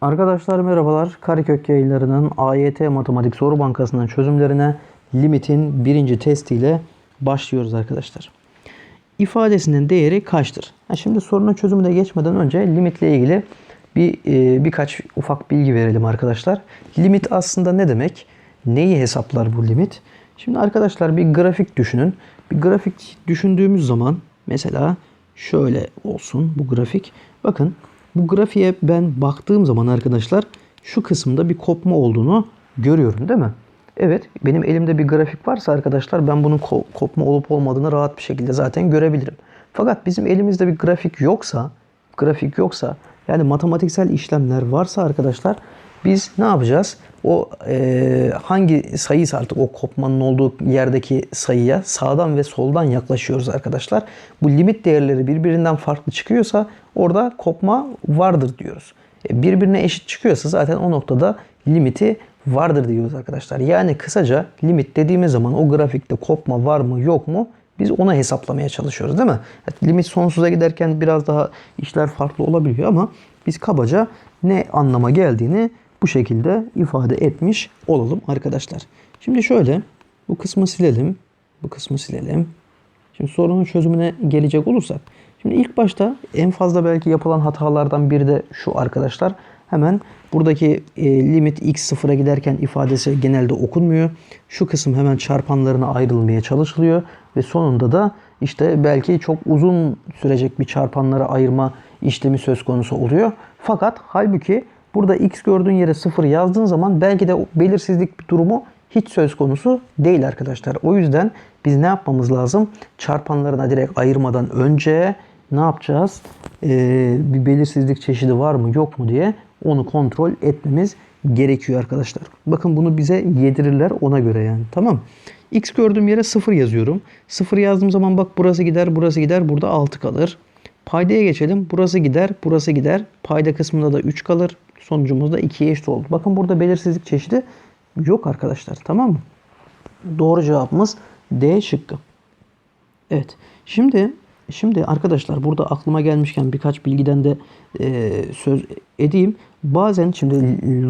Arkadaşlar merhabalar. Karekök yayınlarının AYT Matematik Soru Bankası'nın çözümlerine limitin birinci testiyle başlıyoruz arkadaşlar. İfadesinin değeri kaçtır? Şimdi sorunun çözümüne geçmeden önce limitle ilgili bir e, birkaç ufak bilgi verelim arkadaşlar. Limit aslında ne demek? Neyi hesaplar bu limit? Şimdi arkadaşlar bir grafik düşünün. Bir grafik düşündüğümüz zaman mesela şöyle olsun bu grafik. Bakın bu grafiğe ben baktığım zaman arkadaşlar şu kısımda bir kopma olduğunu görüyorum değil mi? Evet benim elimde bir grafik varsa arkadaşlar ben bunun ko- kopma olup olmadığını rahat bir şekilde zaten görebilirim. Fakat bizim elimizde bir grafik yoksa, grafik yoksa yani matematiksel işlemler varsa arkadaşlar biz ne yapacağız? O e, hangi sayıysa artık o kopmanın olduğu yerdeki sayıya sağdan ve soldan yaklaşıyoruz arkadaşlar. Bu limit değerleri birbirinden farklı çıkıyorsa orada kopma vardır diyoruz. E, birbirine eşit çıkıyorsa zaten o noktada limiti vardır diyoruz arkadaşlar. Yani kısaca limit dediğimiz zaman o grafikte kopma var mı yok mu biz ona hesaplamaya çalışıyoruz değil mi? Limit sonsuza giderken biraz daha işler farklı olabiliyor ama biz kabaca ne anlama geldiğini bu şekilde ifade etmiş olalım arkadaşlar. Şimdi şöyle bu kısmı silelim. Bu kısmı silelim. Şimdi sorunun çözümüne gelecek olursak. Şimdi ilk başta en fazla belki yapılan hatalardan biri de şu arkadaşlar. Hemen buradaki e, limit x sıfıra giderken ifadesi genelde okunmuyor. Şu kısım hemen çarpanlarına ayrılmaya çalışılıyor. Ve sonunda da işte belki çok uzun sürecek bir çarpanlara ayırma işlemi söz konusu oluyor. Fakat halbuki burada x gördüğün yere sıfır yazdığın zaman belki de belirsizlik durumu hiç söz konusu değil arkadaşlar. O yüzden biz ne yapmamız lazım? Çarpanlarına direkt ayırmadan önce ne yapacağız? Ee, bir belirsizlik çeşidi var mı yok mu diye onu kontrol etmemiz gerekiyor arkadaşlar. Bakın bunu bize yedirirler ona göre yani. Tamam. X gördüğüm yere 0 yazıyorum. 0 yazdığım zaman bak burası gider, burası gider. Burada 6 kalır. Paydaya geçelim. Burası gider, burası gider. Payda kısmında da 3 kalır. Sonucumuz da 2'ye eşit oldu. Bakın burada belirsizlik çeşidi yok arkadaşlar. Tamam mı? Doğru cevabımız D şıkkı. Evet. Şimdi şimdi arkadaşlar burada aklıma gelmişken birkaç bilgiden de e, söz edeyim. Bazen şimdi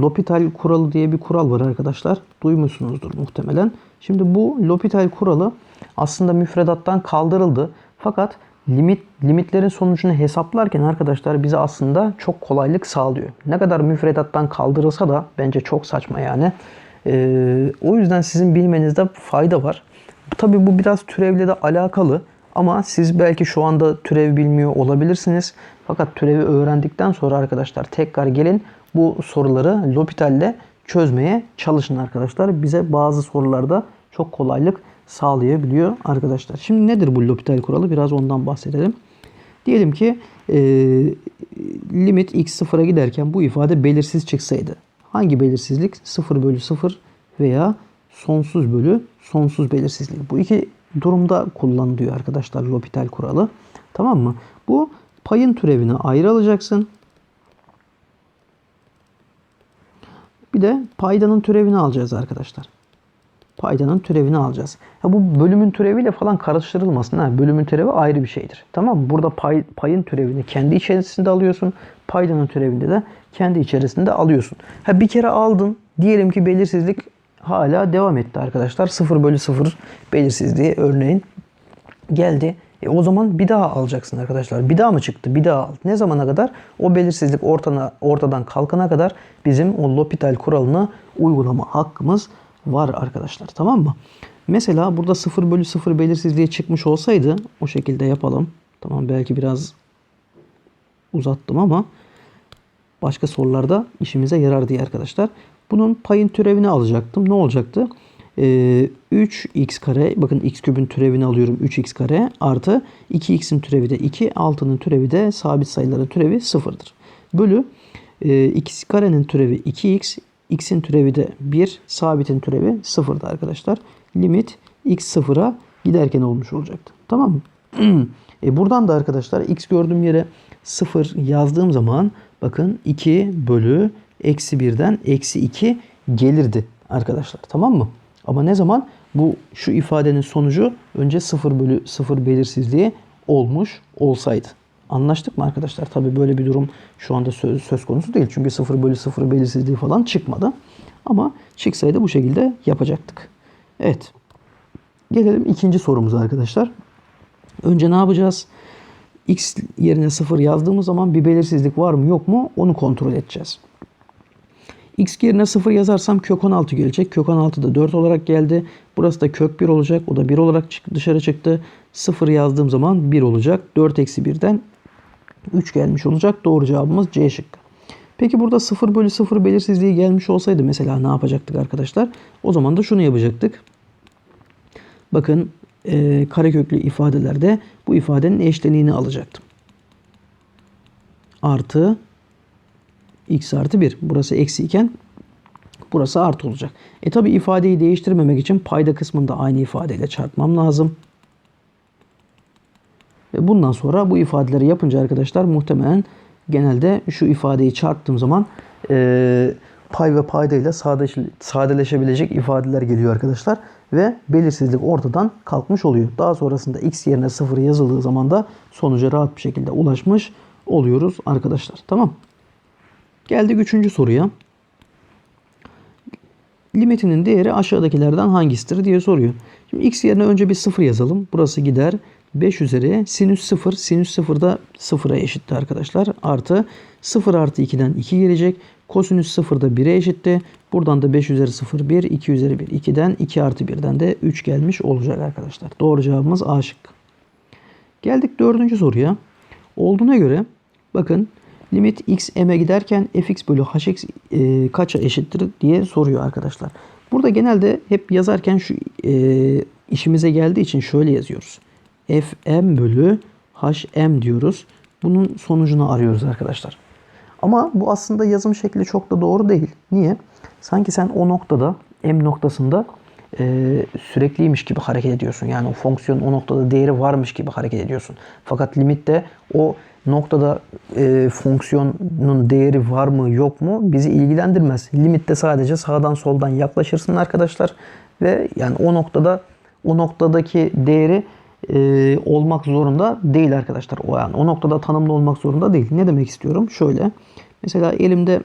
L'Hopital kuralı diye bir kural var arkadaşlar. Duymuşsunuzdur muhtemelen. Şimdi bu L'Hopital kuralı aslında müfredattan kaldırıldı. Fakat limit limitlerin sonucunu hesaplarken arkadaşlar bize aslında çok kolaylık sağlıyor. Ne kadar müfredattan kaldırılsa da bence çok saçma yani. Ee, o yüzden sizin bilmenizde fayda var. Tabi bu biraz türevle de alakalı. Ama siz belki şu anda türev bilmiyor olabilirsiniz. Fakat türevi öğrendikten sonra arkadaşlar tekrar gelin bu soruları L'Hopital'le çözmeye çalışın arkadaşlar. Bize bazı sorularda çok kolaylık sağlayabiliyor arkadaşlar. Şimdi nedir bu L'Hopital kuralı? Biraz ondan bahsedelim. Diyelim ki e, limit x sıfıra giderken bu ifade belirsiz çıksaydı. Hangi belirsizlik? 0 bölü 0 veya sonsuz bölü sonsuz belirsizlik. Bu iki durumda kullanılıyor arkadaşlar L'Hopital kuralı. Tamam mı? Bu payın türevini ayrı alacaksın. Bir de paydanın türevini alacağız arkadaşlar. Paydanın türevini alacağız. Ya bu bölümün türeviyle falan karıştırılmasın. Ha? Bölümün türevi ayrı bir şeydir. Tamam mı? Burada pay, payın türevini kendi içerisinde alıyorsun. Paydanın türevini de kendi içerisinde alıyorsun. Ha bir kere aldın. Diyelim ki belirsizlik hala devam etti arkadaşlar. 0 bölü 0 belirsizliği örneğin geldi. E o zaman bir daha alacaksın arkadaşlar. Bir daha mı çıktı? Bir daha al. Ne zamana kadar? O belirsizlik ortana, ortadan kalkana kadar bizim o L'Hopital kuralını uygulama hakkımız var arkadaşlar. Tamam mı? Mesela burada 0 bölü 0 belirsizliği çıkmış olsaydı o şekilde yapalım. Tamam belki biraz uzattım ama başka sorularda işimize yarar diye arkadaşlar. Bunun payın türevini alacaktım. Ne olacaktı? Ee, 3x kare bakın x kübün türevini alıyorum 3x kare artı 2x'in türevi de 2 6'nın türevi de sabit sayıların türevi 0'dır. Bölü e, x karenin türevi 2x x'in türevi de 1 sabitin türevi 0'dı arkadaşlar. Limit x 0'a giderken olmuş olacaktı. Tamam mı? e buradan da arkadaşlar x gördüğüm yere 0 yazdığım zaman bakın 2 bölü eksi 1'den eksi 2 gelirdi arkadaşlar. Tamam mı? Ama ne zaman? Bu şu ifadenin sonucu önce 0 bölü 0 belirsizliği olmuş olsaydı. Anlaştık mı arkadaşlar? Tabii böyle bir durum şu anda söz, söz konusu değil. Çünkü 0 bölü 0 belirsizliği falan çıkmadı. Ama çıksaydı bu şekilde yapacaktık. Evet. Gelelim ikinci sorumuza arkadaşlar. Önce ne yapacağız? X yerine 0 yazdığımız zaman bir belirsizlik var mı yok mu onu kontrol edeceğiz. X yerine 0 yazarsam kök 16 gelecek. Kök 16 da 4 olarak geldi. Burası da kök 1 olacak. O da 1 olarak dışarı çıktı. 0 yazdığım zaman 1 olacak. 4 eksi 1'den 3 gelmiş olacak. Doğru cevabımız C şıkkı. Peki burada 0 bölü 0 belirsizliği gelmiş olsaydı mesela ne yapacaktık arkadaşlar? O zaman da şunu yapacaktık. Bakın e, kareköklü ifadelerde bu ifadenin eşleniğini alacaktım. Artı x artı 1. Burası eksi iken burası artı olacak. E tabi ifadeyi değiştirmemek için payda kısmında aynı ifadeyle çarpmam lazım. Bundan sonra bu ifadeleri yapınca arkadaşlar muhtemelen genelde şu ifadeyi çarptığım zaman e, pay ve paydayla sadeş- sadeleşebilecek ifadeler geliyor arkadaşlar. Ve belirsizlik ortadan kalkmış oluyor. Daha sonrasında x yerine 0 yazıldığı zaman da sonuca rahat bir şekilde ulaşmış oluyoruz arkadaşlar. Tamam. Geldik üçüncü soruya. Limitinin değeri aşağıdakilerden hangisidir diye soruyor. Şimdi x yerine önce bir 0 yazalım. Burası gider. 5 üzeri sinüs 0. Sinüs 0 da 0'a eşitti arkadaşlar. Artı 0 artı 2'den 2 gelecek. Kosinüs 0 da 1'e eşitti. Buradan da 5 üzeri 0 1. 2 üzeri 1. 2'den 2 artı 1'den de 3 gelmiş olacak arkadaşlar. Doğru cevabımız A şıkkı. Geldik dördüncü soruya. Olduğuna göre bakın limit x m'e giderken fx bölü hx e, kaça eşittir diye soruyor arkadaşlar. Burada genelde hep yazarken şu e, işimize geldiği için şöyle yazıyoruz. Fm bölü hm diyoruz. Bunun sonucunu arıyoruz arkadaşlar. Ama bu aslında yazım şekli çok da doğru değil. Niye? Sanki sen o noktada m noktasında e, sürekliymiş gibi hareket ediyorsun. Yani o fonksiyonun o noktada değeri varmış gibi hareket ediyorsun. Fakat limitte o noktada e, fonksiyonun değeri var mı yok mu bizi ilgilendirmez. Limitte sadece sağdan soldan yaklaşırsın arkadaşlar ve yani o noktada o noktadaki değeri e, olmak zorunda değil arkadaşlar. O yani o noktada tanımlı olmak zorunda değil. Ne demek istiyorum? Şöyle. Mesela elimde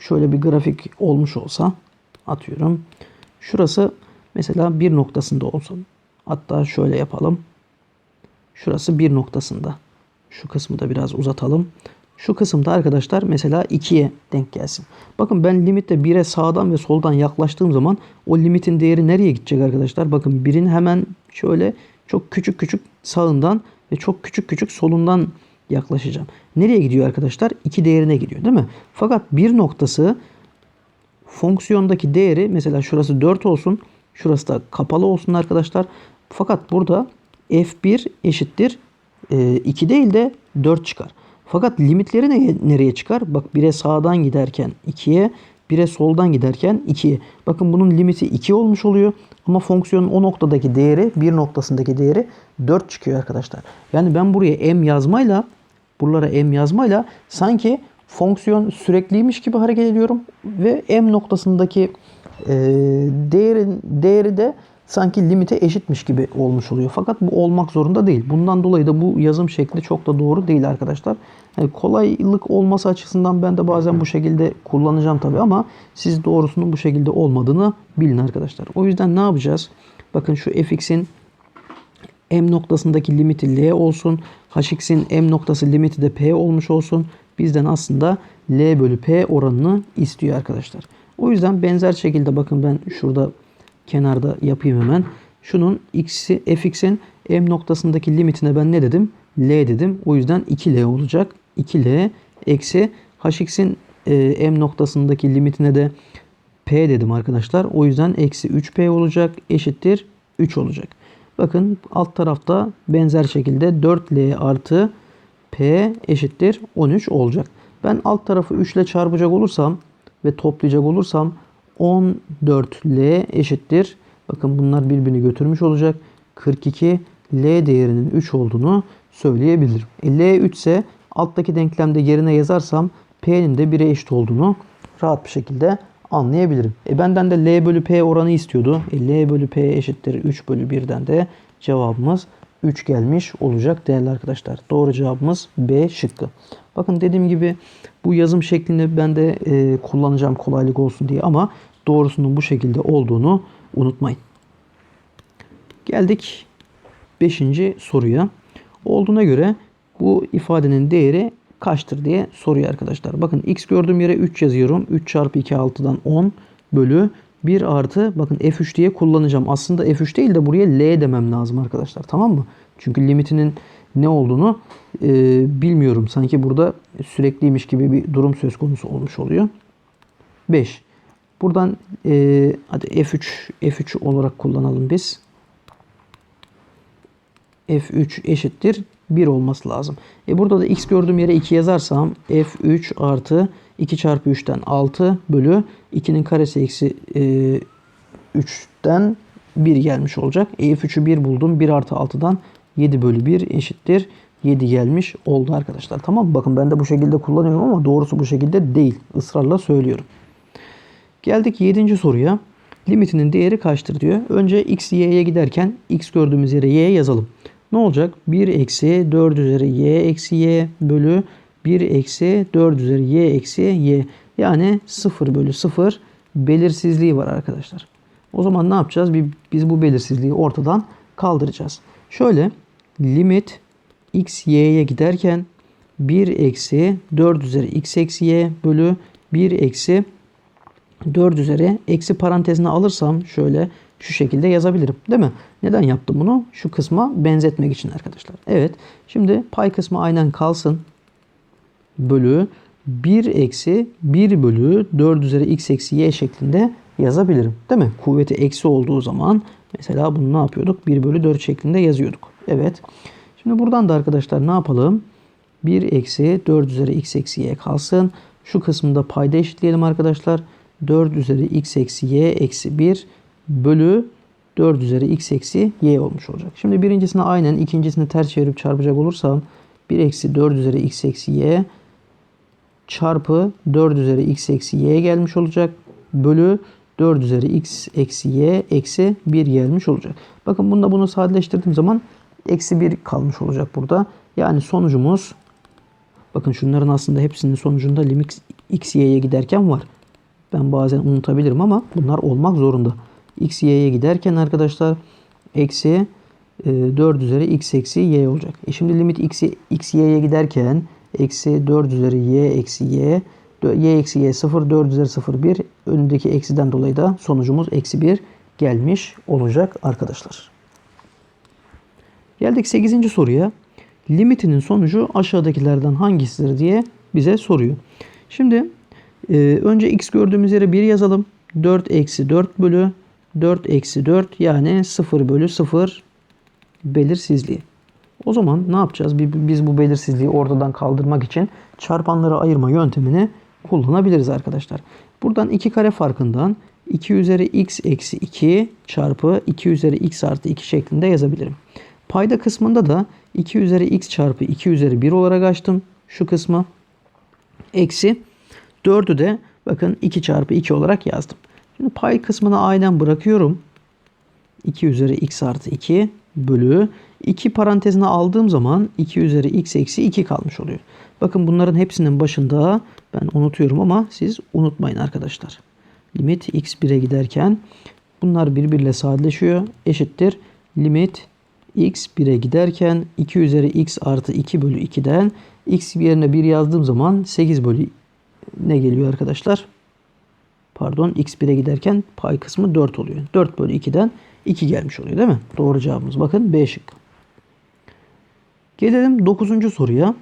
şöyle bir grafik olmuş olsa atıyorum. Şurası mesela bir noktasında olsun. Hatta şöyle yapalım. Şurası bir noktasında. Şu kısmı da biraz uzatalım. Şu kısımda arkadaşlar mesela 2'ye denk gelsin. Bakın ben limitte 1'e sağdan ve soldan yaklaştığım zaman o limitin değeri nereye gidecek arkadaşlar? Bakın 1'in hemen şöyle çok küçük küçük sağından ve çok küçük küçük solundan yaklaşacağım. Nereye gidiyor arkadaşlar? 2 değerine gidiyor değil mi? Fakat bir noktası fonksiyondaki değeri mesela şurası 4 olsun. Şurası da kapalı olsun arkadaşlar. Fakat burada f1 eşittir 2 değil de 4 çıkar. Fakat limitleri ne, nereye çıkar? Bak 1'e sağdan giderken 2'ye, 1'e soldan giderken 2'ye. Bakın bunun limiti 2 olmuş oluyor. Ama fonksiyonun o noktadaki değeri, bir noktasındaki değeri 4 çıkıyor arkadaşlar. Yani ben buraya m yazmayla, buralara m yazmayla sanki fonksiyon sürekliymiş gibi hareket ediyorum. Ve m noktasındaki e, değerin değeri de sanki limite eşitmiş gibi olmuş oluyor. Fakat bu olmak zorunda değil. Bundan dolayı da bu yazım şekli çok da doğru değil arkadaşlar. Yani kolaylık olması açısından ben de bazen bu şekilde kullanacağım tabii ama siz doğrusunun bu şekilde olmadığını bilin arkadaşlar. O yüzden ne yapacağız? Bakın şu fx'in m noktasındaki limiti l olsun. hx'in m noktası limiti de p olmuş olsun. Bizden aslında l bölü p oranını istiyor arkadaşlar. O yüzden benzer şekilde bakın ben şurada kenarda yapayım hemen. Şunun x'i fx'in m noktasındaki limitine ben ne dedim? L dedim. O yüzden 2L olacak. 2L eksi hx'in e, m noktasındaki limitine de p dedim arkadaşlar. O yüzden eksi 3p olacak. Eşittir 3 olacak. Bakın alt tarafta benzer şekilde 4L artı p eşittir 13 olacak. Ben alt tarafı 3 ile çarpacak olursam ve toplayacak olursam 14L eşittir. Bakın bunlar birbirini götürmüş olacak. 42 L değerinin 3 olduğunu söyleyebilirim. E, L 3 ise alttaki denklemde yerine yazarsam P'nin de 1'e eşit olduğunu rahat bir şekilde anlayabilirim. E benden de L bölü P oranı istiyordu. E, L bölü P eşittir 3 bölü 1'den de cevabımız 3 gelmiş olacak değerli arkadaşlar. Doğru cevabımız B şıkkı. Bakın dediğim gibi bu yazım şeklini ben de e, kullanacağım kolaylık olsun diye ama doğrusunun bu şekilde olduğunu unutmayın. Geldik 5. soruya. Olduğuna göre bu ifadenin değeri kaçtır diye soruyor arkadaşlar. Bakın x gördüğüm yere 3 yazıyorum. 3 çarpı 2 6'dan 10 bölü 1 artı bakın f3 diye kullanacağım. Aslında f3 değil de buraya l demem lazım arkadaşlar. Tamam mı? Çünkü limitinin ne olduğunu e, bilmiyorum. Sanki burada sürekliymiş gibi bir durum söz konusu olmuş oluyor. 5. Buradan e, hadi f3 f3 olarak kullanalım biz. f3 eşittir 1 olması lazım. E burada da x gördüğüm yere 2 yazarsam f3 artı 2 çarpı 3'ten 6 bölü 2'nin karesi eksi e, 3'ten 1 gelmiş olacak. E, f3'ü 1 buldum. 1 artı 6'dan 7 bölü 1 eşittir. 7 gelmiş oldu arkadaşlar. Tamam? Bakın ben de bu şekilde kullanıyorum ama doğrusu bu şekilde değil. Israrla söylüyorum. Geldik 7. soruya. Limitinin değeri kaçtır diyor. Önce x, y'ye giderken x gördüğümüz yere y yazalım. Ne olacak? 1 eksi 4 üzeri y eksi y bölü 1 eksi 4 üzeri y eksi y. Yani 0 bölü 0 belirsizliği var arkadaşlar. O zaman ne yapacağız? Biz bu belirsizliği ortadan kaldıracağız. Şöyle limit x y'ye giderken 1 eksi 4 üzeri x eksi y bölü 1 eksi 4 üzeri eksi parantezine alırsam şöyle şu şekilde yazabilirim. Değil mi? Neden yaptım bunu? Şu kısma benzetmek için arkadaşlar. Evet. Şimdi pay kısmı aynen kalsın. Bölü 1 eksi 1 bölü 4 üzeri x eksi y şeklinde yazabilirim. Değil mi? Kuvveti eksi olduğu zaman mesela bunu ne yapıyorduk? 1 bölü 4 şeklinde yazıyorduk. Evet. Şimdi buradan da arkadaşlar ne yapalım? 1 eksi 4 üzeri x eksi y kalsın. Şu kısmında payda eşitleyelim arkadaşlar. 4 üzeri x eksi y eksi 1 bölü 4 üzeri x eksi y olmuş olacak. Şimdi birincisine aynen ikincisini ters çevirip çarpacak olursam 1 eksi 4 üzeri x eksi y çarpı 4 üzeri x eksi y gelmiş olacak. Bölü 4 üzeri x eksi y eksi 1 gelmiş olacak. Bakın bunda bunu sadeleştirdiğim zaman eksi 1 kalmış olacak burada. Yani sonucumuz bakın şunların aslında hepsinin sonucunda limit x y'ye giderken var. Ben bazen unutabilirim ama bunlar olmak zorunda. x y'ye giderken arkadaşlar eksi 4 üzeri x eksi y olacak. E şimdi limit x, x y'ye giderken eksi 4 üzeri y eksi y y eksi y 0 4 üzeri 0 1 önündeki eksiden dolayı da sonucumuz eksi 1 gelmiş olacak arkadaşlar. Geldik 8. soruya. Limitinin sonucu aşağıdakilerden hangisidir diye bize soruyor. Şimdi e, önce x gördüğümüz yere 1 yazalım. 4 eksi 4 bölü 4 eksi 4 yani 0 bölü 0 belirsizliği. O zaman ne yapacağız? Biz bu belirsizliği ortadan kaldırmak için çarpanları ayırma yöntemini kullanabiliriz arkadaşlar. Buradan 2 kare farkından 2 üzeri x eksi 2 çarpı 2 üzeri x artı 2 şeklinde yazabilirim. Payda kısmında da 2 üzeri x çarpı 2 üzeri 1 olarak açtım şu kısmı. Eksi 4'ü de bakın 2 çarpı 2 olarak yazdım. Şimdi pay kısmını aynen bırakıyorum. 2 üzeri x artı 2 bölü 2 parantezine aldığım zaman 2 üzeri x eksi 2 kalmış oluyor. Bakın bunların hepsinin başında ben unutuyorum ama siz unutmayın arkadaşlar. Limit x 1'e giderken bunlar birbiriyle sadeleşiyor. Eşittir. Limit x 1'e giderken 2 üzeri x artı 2 bölü 2'den x yerine 1 yazdığım zaman 8 bölü ne geliyor arkadaşlar? Pardon x 1'e giderken pay kısmı 4 oluyor. 4 bölü 2'den 2 gelmiş oluyor değil mi? Doğru cevabımız bakın B şıkkı. Gelelim 9. soruya.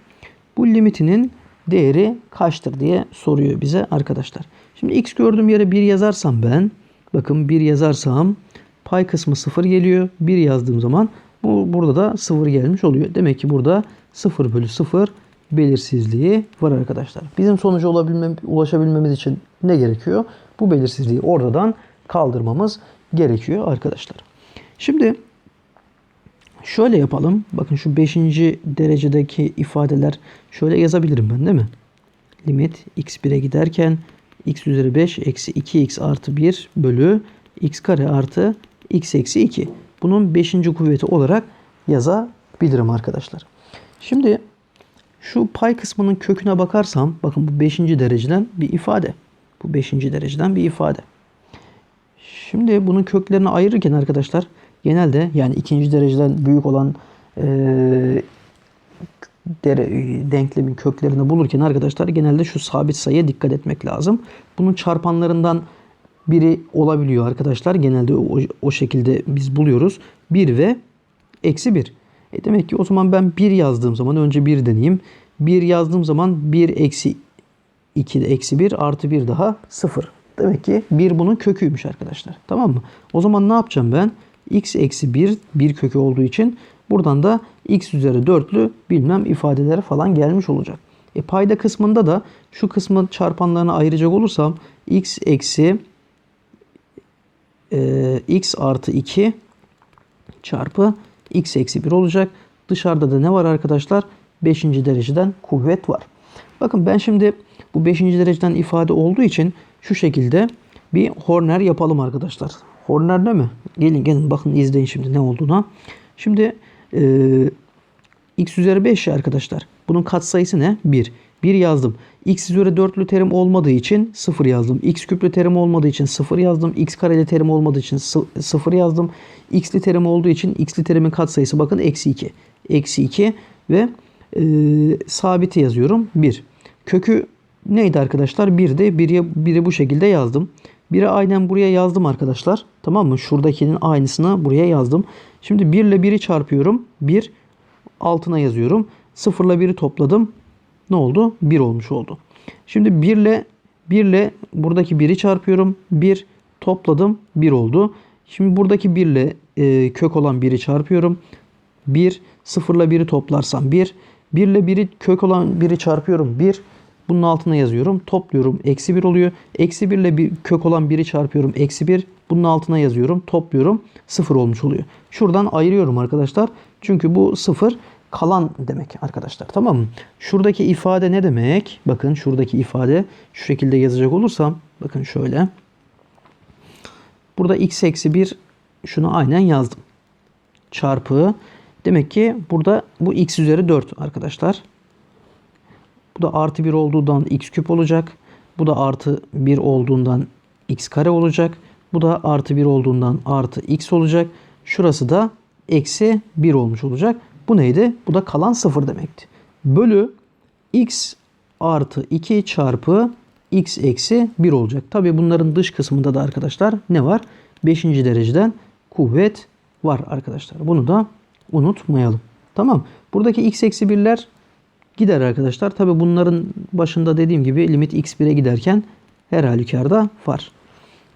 Bu limitinin değeri kaçtır diye soruyor bize arkadaşlar. Şimdi x gördüğüm yere 1 yazarsam ben bakın 1 yazarsam pay kısmı 0 geliyor. 1 yazdığım zaman bu burada da 0 gelmiş oluyor. Demek ki burada 0 bölü 0 belirsizliği var arkadaşlar. Bizim sonuca olabilmem, ulaşabilmemiz için ne gerekiyor? Bu belirsizliği oradan kaldırmamız gerekiyor arkadaşlar. Şimdi şöyle yapalım. Bakın şu 5. derecedeki ifadeler şöyle yazabilirim ben değil mi? Limit x1'e giderken x üzeri 5 eksi 2x artı 1 bölü x kare artı x eksi 2. Bunun 5. kuvveti olarak yazabilirim arkadaşlar. Şimdi şu pay kısmının köküne bakarsam bakın bu 5. dereceden bir ifade. Bu 5. dereceden bir ifade. Şimdi bunun köklerini ayırırken arkadaşlar genelde yani ikinci dereceden büyük olan eee dere, denklemin köklerini bulurken arkadaşlar genelde şu sabit sayıya dikkat etmek lazım. Bunun çarpanlarından biri olabiliyor arkadaşlar. Genelde o, o şekilde biz buluyoruz. 1 ve eksi 1. E demek ki o zaman ben 1 yazdığım zaman önce 1 deneyeyim. 1 yazdığım zaman 1 eksi 2 de eksi 1 artı 1 daha 0. Demek ki 1 bunun köküymüş arkadaşlar. Tamam mı? O zaman ne yapacağım ben? x eksi 1 bir kökü olduğu için buradan da x üzeri 4'lü bilmem ifadeleri falan gelmiş olacak. E payda kısmında da şu kısmı çarpanlarına ayıracak olursam x eksi e, x artı 2 çarpı x eksi 1 olacak. Dışarıda da ne var arkadaşlar? 5. dereceden kuvvet var. Bakın ben şimdi bu 5. dereceden ifade olduğu için şu şekilde bir Horner yapalım arkadaşlar. Horner ne mi? Gelin gelin bakın izleyin şimdi ne olduğuna. Şimdi e, x üzeri 5 ya arkadaşlar. Bunun katsayısı ne? 1. 1 yazdım. x üzeri 4'lü terim olmadığı için 0 yazdım. x küplü terim olmadığı için 0 yazdım. x kareli terim olmadığı için 0 yazdım. x'li terim olduğu için x'li terimin katsayısı bakın eksi 2. Eksi 2 ve e, sabiti yazıyorum 1. Kökü neydi arkadaşlar? 1'de 1'i 1'i bu şekilde yazdım. 1'i aynen buraya yazdım arkadaşlar. Tamam mı? Şuradakinin aynısını buraya yazdım. Şimdi 1 ile 1'i çarpıyorum. 1 altına yazıyorum. 0 ile 1'i topladım. Ne oldu? 1 olmuş oldu. Şimdi 1 ile 1 ile buradaki 1'i çarpıyorum. 1 topladım. 1 oldu. Şimdi buradaki 1 ile e, kök olan 1'i çarpıyorum. 1 0 ile 1'i toplarsam 1. 1 ile 1'i kök olan 1'i çarpıyorum. 1. Bunun altına yazıyorum. Topluyorum. Eksi 1 oluyor. Eksi 1 ile bir kök olan 1'i çarpıyorum. Eksi 1. Bunun altına yazıyorum. Topluyorum. 0 olmuş oluyor. Şuradan ayırıyorum arkadaşlar. Çünkü bu 0 kalan demek arkadaşlar. Tamam mı? Şuradaki ifade ne demek? Bakın şuradaki ifade şu şekilde yazacak olursam. Bakın şöyle. Burada x eksi 1 şunu aynen yazdım. Çarpı. Demek ki burada bu x üzeri 4 arkadaşlar. Bu da artı 1 olduğundan x küp olacak. Bu da artı 1 olduğundan x kare olacak. Bu da artı 1 olduğundan artı x olacak. Şurası da eksi 1 olmuş olacak. Bu neydi? Bu da kalan 0 demekti. Bölü x artı 2 çarpı x eksi 1 olacak. Tabi bunların dış kısmında da arkadaşlar ne var? 5. dereceden kuvvet var arkadaşlar. Bunu da unutmayalım. Tamam. Buradaki x eksi 1'ler gider arkadaşlar. Tabi bunların başında dediğim gibi limit x1'e giderken her halükarda var.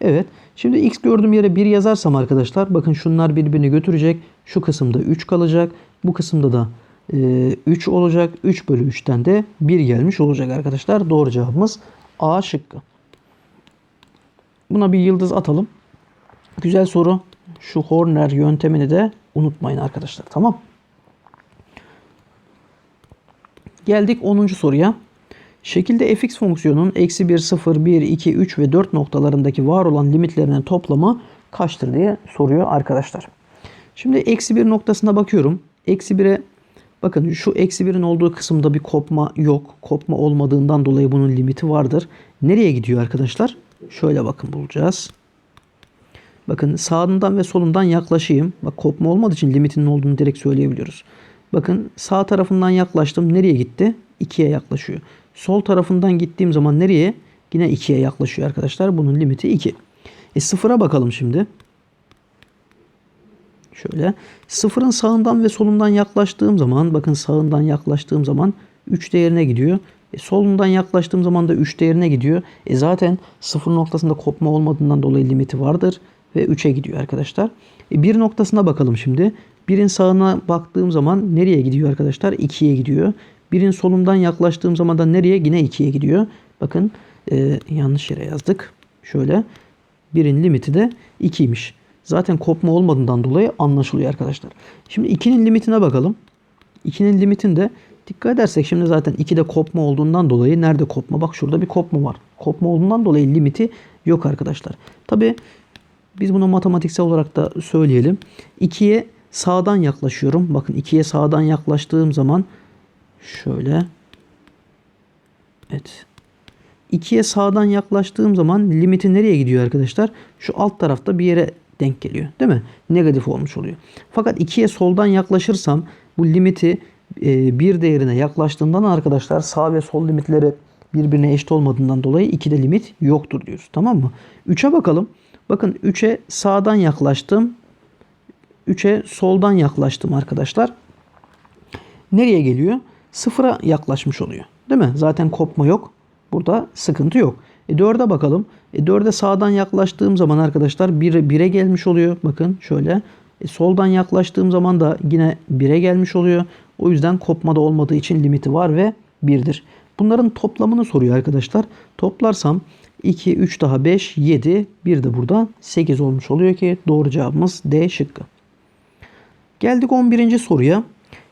Evet. Şimdi x gördüğüm yere 1 yazarsam arkadaşlar bakın şunlar birbirini götürecek. Şu kısımda 3 kalacak. Bu kısımda da e, 3 olacak. 3 bölü 3'ten de 1 gelmiş olacak arkadaşlar. Doğru cevabımız A şıkkı. Buna bir yıldız atalım. Güzel soru. Şu Horner yöntemini de unutmayın arkadaşlar. Tamam. Geldik 10. soruya. Şekilde fx fonksiyonunun eksi 1, 0, 1, 2, 3 ve 4 noktalarındaki var olan limitlerinin toplamı kaçtır diye soruyor arkadaşlar. Şimdi eksi 1 noktasına bakıyorum. Eksi 1'e bakın şu eksi 1'in olduğu kısımda bir kopma yok. Kopma olmadığından dolayı bunun limiti vardır. Nereye gidiyor arkadaşlar? Şöyle bakın bulacağız. Bakın sağından ve solundan yaklaşayım. Bak kopma olmadığı için limitinin olduğunu direkt söyleyebiliyoruz. Bakın sağ tarafından yaklaştım. Nereye gitti? 2'ye yaklaşıyor. Sol tarafından gittiğim zaman nereye? Yine 2'ye yaklaşıyor arkadaşlar. Bunun limiti 2. E sıfıra bakalım şimdi. Şöyle. Sıfırın sağından ve solundan yaklaştığım zaman bakın sağından yaklaştığım zaman 3 değerine gidiyor. E, solundan yaklaştığım zaman da 3 değerine gidiyor. E zaten sıfır noktasında kopma olmadığından dolayı limiti vardır. Ve 3'e gidiyor arkadaşlar. E, bir noktasına bakalım şimdi. Birin sağına baktığım zaman nereye gidiyor arkadaşlar? 2'ye gidiyor. Birin solundan yaklaştığım zaman da nereye? Yine 2'ye gidiyor. Bakın e, yanlış yere yazdık. Şöyle. Birin limiti de 2'ymiş. Zaten kopma olmadığından dolayı anlaşılıyor arkadaşlar. Şimdi 2'nin limitine bakalım. 2'nin limitinde dikkat edersek şimdi zaten 2'de kopma olduğundan dolayı nerede kopma? Bak şurada bir kopma var. Kopma olduğundan dolayı limiti yok arkadaşlar. Tabi biz bunu matematiksel olarak da söyleyelim. 2'ye sağdan yaklaşıyorum. Bakın 2'ye sağdan yaklaştığım zaman şöyle Evet. 2'ye sağdan yaklaştığım zaman limiti nereye gidiyor arkadaşlar? Şu alt tarafta bir yere denk geliyor. Değil mi? Negatif olmuş oluyor. Fakat 2'ye soldan yaklaşırsam bu limiti e, bir değerine yaklaştığından arkadaşlar sağ ve sol limitleri birbirine eşit olmadığından dolayı 2'de limit yoktur diyoruz. Tamam mı? 3'e bakalım. Bakın 3'e sağdan yaklaştım. 3'e soldan yaklaştım arkadaşlar. Nereye geliyor? Sıfıra yaklaşmış oluyor. Değil mi? Zaten kopma yok. Burada sıkıntı yok. E 4'e bakalım. E 4'e sağdan yaklaştığım zaman arkadaşlar 1'e 1'e gelmiş oluyor. Bakın şöyle. E soldan yaklaştığım zaman da yine 1'e gelmiş oluyor. O yüzden kopmada olmadığı için limiti var ve 1'dir. Bunların toplamını soruyor arkadaşlar. Toplarsam 2, 3 daha 5, 7. Bir de burada 8 olmuş oluyor ki doğru cevabımız D şıkkı. Geldik 11. soruya.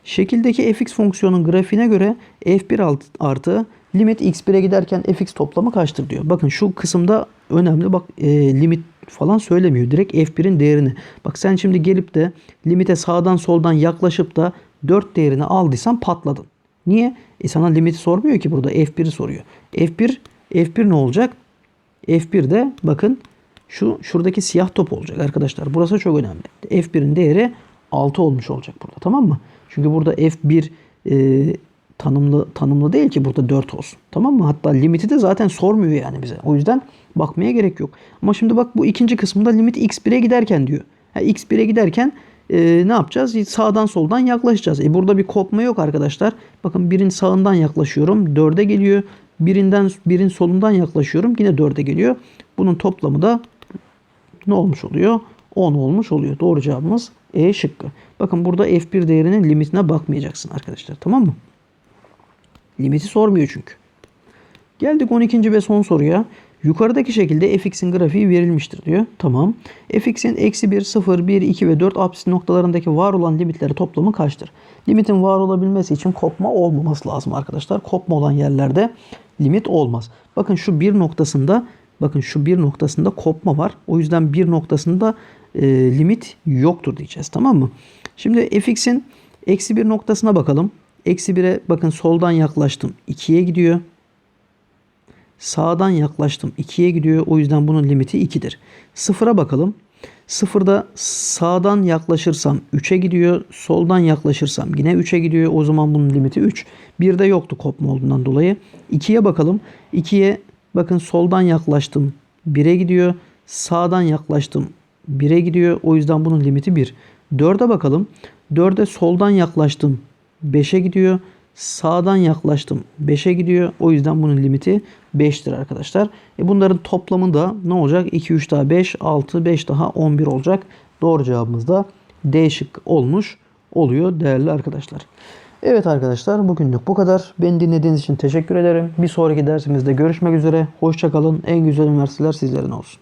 Şekildeki fx fonksiyonun grafiğine göre f1 alt- artı limit x1'e giderken fx toplamı kaçtır diyor. Bakın şu kısımda önemli. Bak e, limit falan söylemiyor. Direkt f1'in değerini. Bak sen şimdi gelip de limite sağdan soldan yaklaşıp da 4 değerini aldıysan patladın. Niye? E sana limiti sormuyor ki burada. F1'i soruyor. F1 F1 ne olacak? F1'de bakın şu şuradaki siyah top olacak arkadaşlar. Burası çok önemli. F1'in değeri 6 olmuş olacak burada. Tamam mı? Çünkü burada F1 e, tanımlı tanımlı değil ki burada 4 olsun. Tamam mı? Hatta limiti de zaten sormuyor yani bize. O yüzden bakmaya gerek yok. Ama şimdi bak bu ikinci kısmında limit x1'e giderken diyor. Ha, x1'e giderken e, ne yapacağız? Sağdan soldan yaklaşacağız. E burada bir kopma yok arkadaşlar. Bakın birin sağından yaklaşıyorum. 4'e geliyor. Birinden birin solundan yaklaşıyorum. Yine 4'e geliyor. Bunun toplamı da ne olmuş oluyor? 10 olmuş oluyor. Doğru cevabımız E şıkkı. Bakın burada F1 değerinin limitine bakmayacaksın arkadaşlar. Tamam mı? Limiti sormuyor çünkü. Geldik 12. ve son soruya. Yukarıdaki şekilde fx'in grafiği verilmiştir diyor. Tamam. fx'in eksi 1, 0, 1, 2 ve 4 apsis noktalarındaki var olan limitleri toplamı kaçtır? Limitin var olabilmesi için kopma olmaması lazım arkadaşlar. Kopma olan yerlerde limit olmaz. Bakın şu bir noktasında bakın şu bir noktasında kopma var. O yüzden bir noktasında e, limit yoktur diyeceğiz. Tamam mı? Şimdi fx'in eksi bir noktasına bakalım. Eksi 1'e bakın soldan yaklaştım. 2'ye gidiyor. Sağdan yaklaştım. 2'ye gidiyor. O yüzden bunun limiti 2'dir. Sıfıra bakalım. Sıfırda sağdan yaklaşırsam 3'e gidiyor. Soldan yaklaşırsam yine 3'e gidiyor. O zaman bunun limiti 3. Bir de yoktu kopma olduğundan dolayı. 2'ye bakalım. 2'ye bakın soldan yaklaştım. 1'e gidiyor. Sağdan yaklaştım. 1'e gidiyor. O yüzden bunun limiti 1. 4'e bakalım. 4'e soldan yaklaştım. 5'e gidiyor. Sağdan yaklaştım. 5'e gidiyor. O yüzden bunun limiti 5'tir arkadaşlar. E bunların toplamı da ne olacak? 2, 3 daha 5, 6, 5 daha 11 olacak. Doğru cevabımız da D şık olmuş oluyor değerli arkadaşlar. Evet arkadaşlar bugünlük bu kadar. Beni dinlediğiniz için teşekkür ederim. Bir sonraki dersimizde görüşmek üzere. Hoşçakalın. En güzel üniversiteler sizlerin olsun.